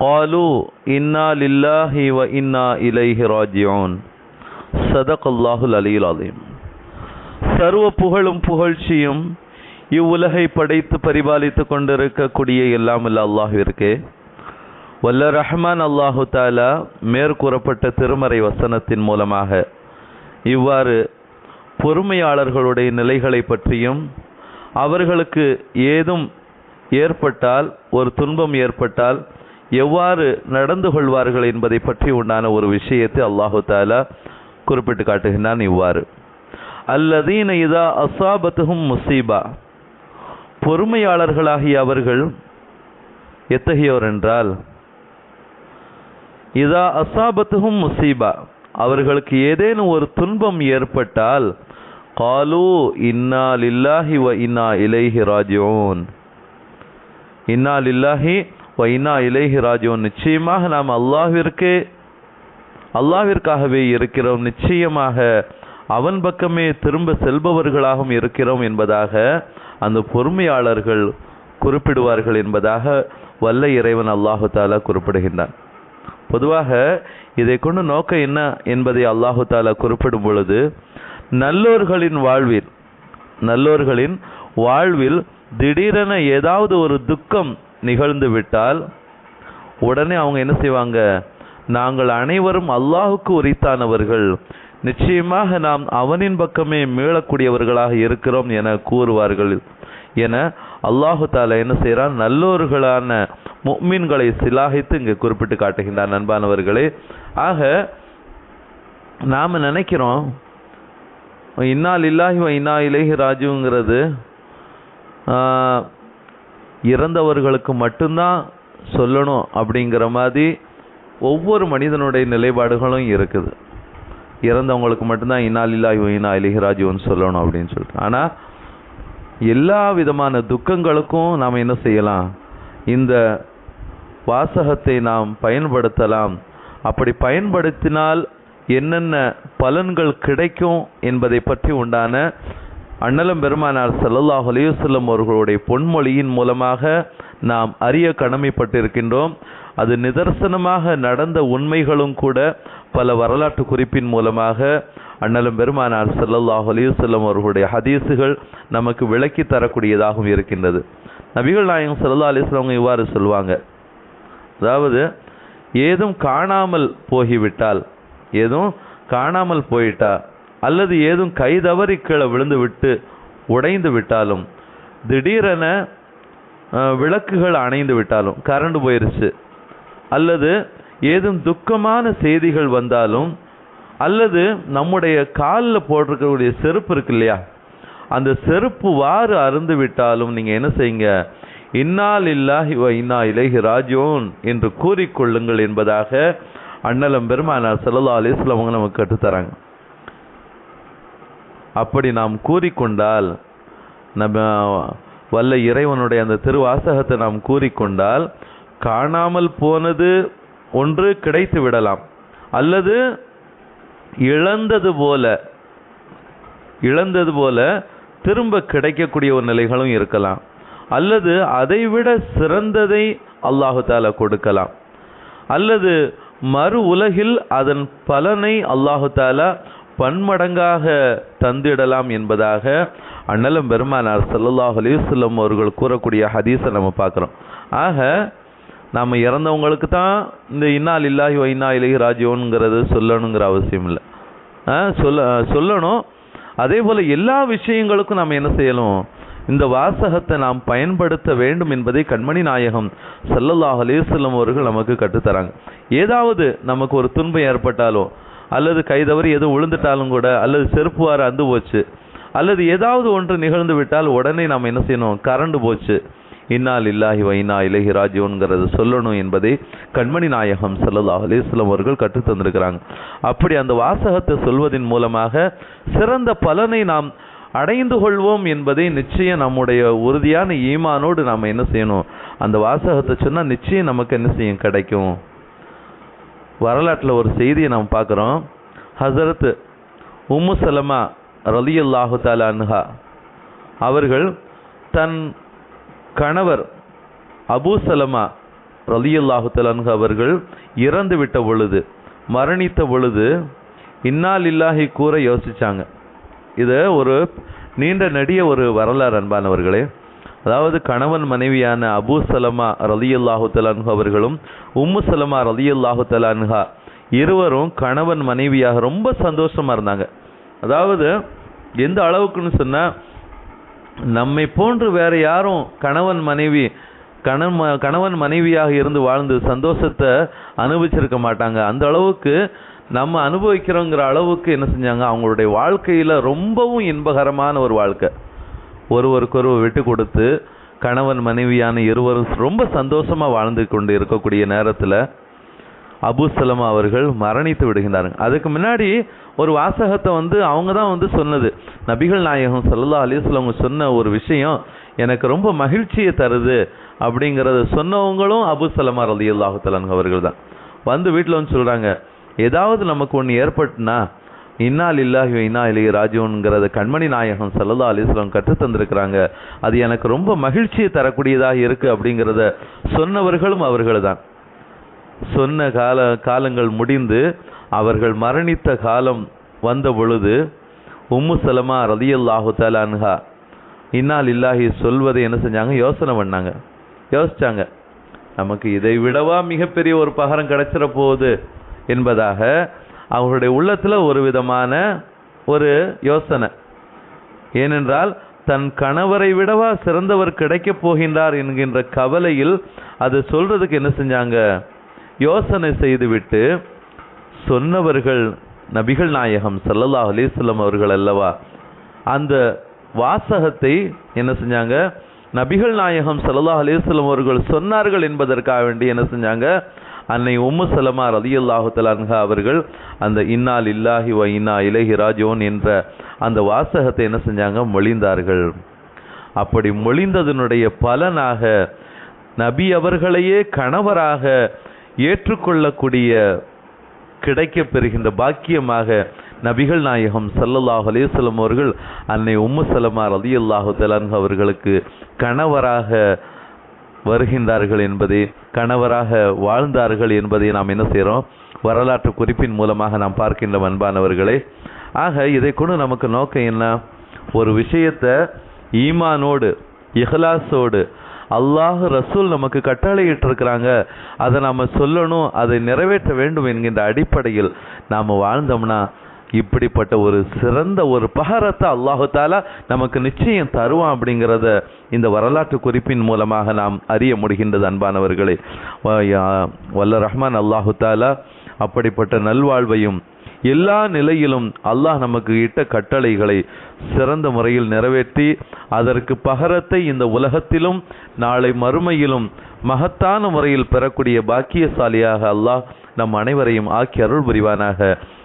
காலு இன்னா லில்லாஹி வ இன்னா இலைஹி ராஜியோன் சதக் அல்லாஹுல் அலியுல் அலீம் சர்வ புகழும் புகழ்ச்சியும் இவ்வுலகை படைத்து பரிபாலித்து கொண்டிருக்கக்கூடிய எல்லாம் இல்ல அல்லாஹிற்கு. வல்ல ரஹ்மான் அல்லாஹு தாலா மேற்கூறப்பட்ட திருமறை வசனத்தின் மூலமாக இவ்வாறு பொறுமையாளர்களுடைய நிலைகளை பற்றியும் அவர்களுக்கு ஏதும் ஏற்பட்டால் ஒரு துன்பம் ஏற்பட்டால் எவ்வாறு நடந்து கொள்வார்கள் என்பதை பற்றி உண்டான ஒரு விஷயத்தை அல்லாஹு தாலா குறிப்பிட்டு காட்டுகின்றான் இவ்வாறு. அல்லதீன இதா அசாபத்துகும் முசீபா. பொறுமையாளர்களாகிய அவர்கள் எத்தகையோர் என்றால் இதா அசாபத்துகும் முசீபா. அவர்களுக்கு ஏதேனும் ஒரு துன்பம் ஏற்பட்டால் காலு இன்னா லில்லாஹி வ இன்னா இலைஹி ராஜோன் இன்னா லில்லாஹி வைனா இலேஹி ராஜோன் நிச்சயமாக நாம் அல்லாஹிற்கு அல்லாஹிற்காகவே இருக்கிறோம். நிச்சயமாக அவன் பக்கமே திரும்ப செல்பவர்களாகவும் இருக்கிறோம் என்பதாக அந்த பொறுமையாளர்கள் குறிப்பிடுவார்கள் என்பதாக வல்ல இறைவன் அல்லாஹு தாலா குறிப்பிடுகின்றான். பொதுவாக இதை கொண்டு நோக்கம் என்ன என்பதை அல்லாஹு தாலா குறிப்பிடும் பொழுது நல்லோர்களின் வாழ்வில் நல்லோர்களின் வாழ்வில் திடீரென ஏதாவது ஒரு துக்கம் நிகழ்ந்து விட்டால் உடனே அவங்க என்ன செய்வாங்க? நாங்கள் அனைவரும் அல்லாஹுக்கு உரித்தானவர்கள். நிச்சயமாக நாம் அவனின் பக்கமே மீளக்கூடியவர்களாக இருக்கிறோம் என கூறுவார்கள். என அல்லாஹு தாலா என்ன செய்கிறான்? நல்லோர்களான முக்மீன்களை சிலாகித்து இங்கே குறிப்பிட்டு காட்டுகின்றார் நண்பானவர்களே ஆக நாம் நினைக்கிறோம் இன்னால் இல்லாஹி இன்னா இலேஹி ராஜுங்கிறது இறந்தவர்களுக்கு மட்டும்தான் சொல்லணும் அப்படிங்கிற மாதிரி ஒவ்வொரு மனிதனுடைய நிலைப்பாடுகளும் இருக்குது. இறந்தவங்களுக்கு மட்டும்தான் இன்னா லில்லாஹி இன்னா இலேஹி சொல்லணும் அப்படின்னு சொல்லிட்டு. ஆனால் எல்லா விதமான துக்கங்களுக்கும் நாம் என்ன செய்யலாம்? இந்த வாசகத்தை நாம் பயன்படுத்தலாம். அப்படி பயன்படுத்தினால் என்னென்ன பலன்கள் கிடைக்கும் என்பதை பற்றி உண்டான அண்ணலம் பெருமானார் சல்லல்லாஹ் அலையுசல்லம் அவர்களுடைய பொன்மொழியின் மூலமாக நாம் அறிய கடமைப்பட்டிருக்கின்றோம். அது நிதர்சனமாக நடந்த உண்மைகளும் கூட பல வரலாற்று குறிப்பின் மூலமாக அண்ணலம் பெருமானார் சல்லல்லாஹ் அலையுசல்லம் அவர்களுடைய ஹதீஸுகள் நமக்கு விளக்கி தரக்கூடியதாகவும் இருக்கின்றது. நபிகள் நாயகம் சல்லா அலிஸ்லாம் இவ்வாறு சொல்லுவாங்க அதாவது ஏதும் காணாமல் போகிவிட்டால் ஏதும் காணாமல் போயிட்டா அல்லது ஏதும் கைதவறி கீழே விழுந்து விட்டு உடைந்து விட்டாலும் திடீரென விளக்குகள் அணைந்து விட்டாலும் கரண்ட் போயிருச்சு. அல்லது ஏதும் துக்கமான செய்திகள் வந்தாலும் அல்லது நம்முடைய காலில் போட்டிருக்கக்கூடிய செருப்பு இருக்கு இல்லையா? அந்த செருப்பு வாறு அருந்து விட்டாலும் நீங்கள் என்ன செய்யுங்க? இன்னால் இல்லாஹி வ இன்னா இலகி ராஜோன் என்று கூறிக்கொள்ளுங்கள் என்பதாக அண்ணலம் பெருமானார் சல்லா அலிஸ்லாம் அவங்க நமக்கு கற்றுத்தராங்க. அப்படி நாம் கூறிக்கொண்டால் நம்ம வல்ல இறைவனுடைய அந்த திருவாசகத்தை நாம் கூறிக்கொண்டால் காணாமல் போனது ஒன்று கிடைத்து விடலாம். அல்லது இழந்தது போல இழந்தது போல திரும்ப கிடைக்கக்கூடிய ஒரு நிலைகளும் இருக்கலாம். அல்லது அதைவிட சிறந்ததை அல்லாஹு தாலா கொடுக்கலாம். அல்லது மறு உலகில் அதன் பலனை அல்லாஹு தாலா பன்மடங்காக தந்திடலாம் என்பதாக அண்ணலம் பெருமானார் சல்லாஹ் அலிவல்லம் அவர்கள் கூறக்கூடிய ஹதீஸை நம்ம பார்க்குறோம். ஆக நம்ம இறந்தவங்களுக்கு தான் இந்த இன்னால் இல்லாஹி வைனா இலகி ராஜ்யோனுங்கிறது சொல்லணுங்கிற அவசியம் இல்லை. சொல்ல சொல்லணும். அதே போல் எல்லா விஷயங்களுக்கும் நாம் என்ன செய்யணும்? இந்த வாசகத்தை நாம் பயன்படுத்த வேண்டும் என்பதை கண்மணி நாயகம் சல்லல்லாஹ் அலேசல்லம் அவர்கள் நமக்கு கற்றுத்தராங்க. ஏதாவது நமக்கு ஒரு துன்பம் ஏற்பட்டாலும் அல்லது கைதவறி எதுவும் விழுந்துட்டாலும் கூட அல்லது செருப்பு வார அந்து போச்சு அல்லது ஏதாவது ஒன்று நிகழ்ந்து விட்டால் உடனே நாம் என்ன செய்யணும்? கரண்டு போச்சு. இன்னால் இல்லாஹி வைனா இலகி ராஜ்யோங்கிறத சொல்லணும் என்பதை கண்மணி நாயகம் ஸல்லல்லாஹு அலைஹி அவர்கள் கற்றுத்தந்திருக்கிறாங்க அப்படி அந்த வாசகத்தை சொல்வதன் மூலமாக சிறந்த பலனை நாம் அடைந்து கொள்வோம் என்பதை நிச்சயம் நம்முடைய உறுதியான ஈமானோடு நாம் என்ன செய்யணும்? அந்த வாசகத்தை சொன்னால் நிச்சயம் நமக்கு என்ன செய்யும்? கிடைக்கும். வரலாற்றில் ஒரு செய்தியை நாம் பார்க்குறோம். ஹசரத் உம்மு சலமா ரலியல்லாஹு தாலா அவர்கள் தன் கணவர் அபு சலமா ரலியல்லாஹு தாலா அவர்கள் இறந்து விட்ட பொழுது மரணித்த பொழுது இன்னால் இல்லாஹி கூற யோசித்தாங்க இது ஒரு நீண்ட நடிய ஒரு வரலாறு அன்பானவர்களே. அதாவது கணவன் மனைவியான அபு சலமா ரலியுல்லாஹு தலான்ஹா அவர்களும் உம்மு சலமா ரலியுல்லாஹு தலான்ஹா இருவரும் கணவன் மனைவியாக ரொம்ப சந்தோஷமாக இருந்தாங்க. அதாவது எந்த அளவுக்குன்னு சொன்னால் நம்மை போன்று வேறு யாரும் கணவன் மனைவி கணவன் கணவன் மனைவியாக இருந்து வாழ்ந்து சந்தோஷத்தை அனுபவிச்சிருக்க மாட்டாங்க. அந்த அளவுக்கு நம்ம அனுபவிக்கிறோங்கிற அளவுக்கு என்ன செஞ்சாங்க? அவங்களுடைய வாழ்க்கையில் ரொம்பவும் இன்பகரமான ஒரு வாழ்க்கை. ஒருவருக்கொருவர் விட்டு கொடுத்து கணவன் மனைவியான இருவரும் ரொம்ப சந்தோஷமாக வாழ்ந்து கொண்டு இருக்கக்கூடிய நேரத்தில் அபு சலமா அவர்கள் மரணித்து விடுகின்றார்கள். அதுக்கு முன்னாடி ஒரு வாசகத்தை வந்து அவங்க தான் வந்து சொன்னது. நபிகள் நாயகம் சல்லா அலிஸ்லவங்க அவங்க சொன்ன ஒரு விஷயம் எனக்கு ரொம்ப மகிழ்ச்சியை தருது அப்படிங்கிறத சொன்னவங்களும் அபு சலமா ரலியல்லாஹு தஆலா அவர்கள் தான். வந்து வீட்டில் வந்து சொல்கிறாங்க ஏதாவது நமக்கு ஒன்று ஏற்பட்டுனா இன்னால் இல்லாஹி இன்னா இலைய ராஜிஊன்ங்கிறத கண்மணி நாயகம் ஸல்லல்லாஹு அலிஸ்லாம் வஸல்லம் கற்றுத் தந்திருக்கிறாங்க. அது எனக்கு ரொம்ப மகிழ்ச்சியை தரக்கூடியதாக இருக்குது அப்படிங்கிறத சொன்னவர்களும் அவர்கள் தான் சொன்ன கால காலங்கள் முடிந்து அவர்கள் மரணித்த காலம் வந்த பொழுது உம்மு சலமா ரதியல்லாஹு தலான்ஹா இன்னால் இல்லாஹி சொல்வதை என்ன செஞ்சாங்க? யோசனை பண்ணாங்க. யோசித்தாங்க நமக்கு இதை விடவா மிகப்பெரிய ஒரு பகரம் கிடைச்சிட போகுது என்பதாக அவர்களுடைய உள்ளத்தில் ஒரு விதமான ஒரு யோசனை. ஏனென்றால் தன் கணவரை விடவா சிறந்தவர் கிடைக்கப் போகின்றார் என்கின்ற கவலையில் அது சொல்றதுக்கு என்ன செஞ்சாங்க? யோசனை செய்துவிட்டு சொன்னவர்கள் நபிகள் நாயகம் சல்லல்லா அலிஸ்லம் அவர்கள் அல்லவா அந்த வாசகத்தை என்ன செஞ்சாங்க? நபிகள் நாயகம் ஸல்லல்லாஹு அலிஸ்லம் அவர்கள் சொன்னார்கள் என்பதற்காக வேண்டி என்ன செஞ்சாங்க? அன்னை உம்மு சலமா ரதி அல்லாஹு அவர்கள் அந்த இன்னால் இல்லாஹி வ இன்னா இலைஹி ராஜோன் என்ற அந்த வாசகத்தை என்ன செஞ்சாங்க? மொழிந்தார்கள். அப்படி மொழிந்ததனுடைய பலனாக நபி அவர்களையே கணவராக ஏற்றுக்கொள்ளக்கூடிய கிடைக்கப் பெறுகின்ற பாக்கியமாக நபிகள் நாயகம் சல்லல்லாஹ் அலேசலம் அவர்கள் அன்னை உம்மு சலமா ரதி அல்லாஹு அவர்களுக்கு கணவராக வருகின்றார்கள் என்பதை கணவராக வாழ்ந்தார்கள் என்பதை நாம் என்ன செய்கிறோம்? வரலாற்று குறிப்பின் மூலமாக நாம் பார்க்கின்ற அன்பானவர்களே. ஆக இதை கொண்டு நமக்கு நோக்கம் என்ன? ஒரு விஷயத்தை ஈமானோடு இஹ்லாஸோடு அல்லாஹ் ரசூல் நமக்கு கட்டளையிட்டிருக்கிறாங்க. அதை நாம் சொல்லணும் அதை நிறைவேற்ற வேண்டும் என்கின்ற அடிப்படையில் நாம் வாழ்ந்தோம்னா இப்படிப்பட்ட ஒரு சிறந்த ஒரு பகரத்தை அல்லாஹு தாலா நமக்கு நிச்சயம் தருவான் அப்படிங்கிறத இந்த வரலாற்று குறிப்பின் மூலமாக நாம் அறிய முடிகின்றது அன்பானவர்களே. வ- யா- வல்ல ரஹ்மான் அல்லாஹு தாலா அப்படிப்பட்ட நல்வாழ்வையும் எல்லா நிலையிலும் அல்லாஹ் நமக்கு இட்ட கட்டளைகளை சிறந்த முறையில் நிறைவேற்றி அதற்கு பகரத்தை இந்த உலகத்திலும் நாளை மறுமையிலும் மகத்தான முறையில் பெறக்கூடிய பாக்கியசாலியாக அல்லாஹ் நம் அனைவரையும் ஆக்கி அருள் புரிவானாக.